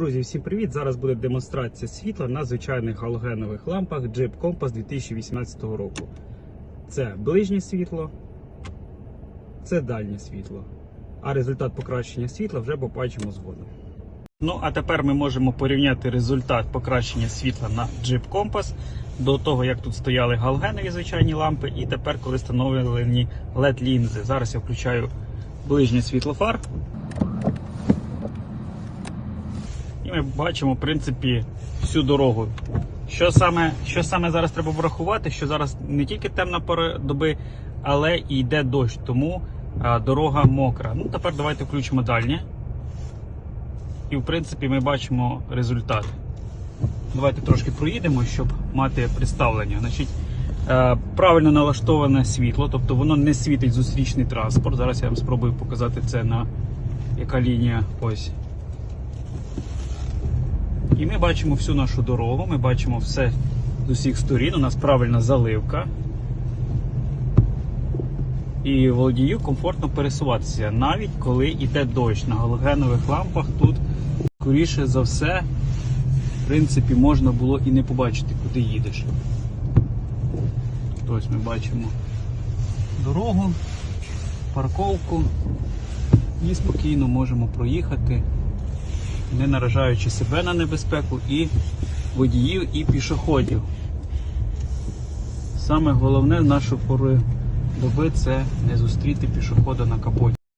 Друзі, всім привіт! Зараз буде демонстрація світла на звичайних галогенових лампах Jeep Compass 2018 року. Це ближнє світло, це дальнє світло. А результат покращення світла вже побачимо згодом. Ну, а тепер ми можемо порівняти результат покращення світла на Jeep Compass до того, як тут стояли галогенові звичайні лампи, і тепер, коли встановлені LED лінзи. Зараз я включаю ближнє світло фар. І ми бачимо, в принципі, всю дорогу. Що саме, що саме зараз треба врахувати, що зараз не тільки темна пора доби, але і йде дощ, тому а, дорога мокра. Ну, тепер давайте включимо дальнє. І, в принципі, ми бачимо результат. Давайте трошки проїдемо, щоб мати представлення. Значить, е, правильно налаштоване світло, тобто воно не світить зустрічний транспорт. Зараз я вам спробую показати це на яка лінія ось. І ми бачимо всю нашу дорогу, ми бачимо все з усіх сторін. У нас правильна заливка. І водію комфортно пересуватися, навіть коли йде дощ. На галогенових лампах тут, скоріше за все, в принципі, можна було і не побачити, куди їдеш. Ось ми бачимо дорогу, парковку і спокійно можемо проїхати не наражаючи себе на небезпеку і водіїв, і пішоходів. Саме головне в нашу пору доби це не зустріти пішохода на капоті.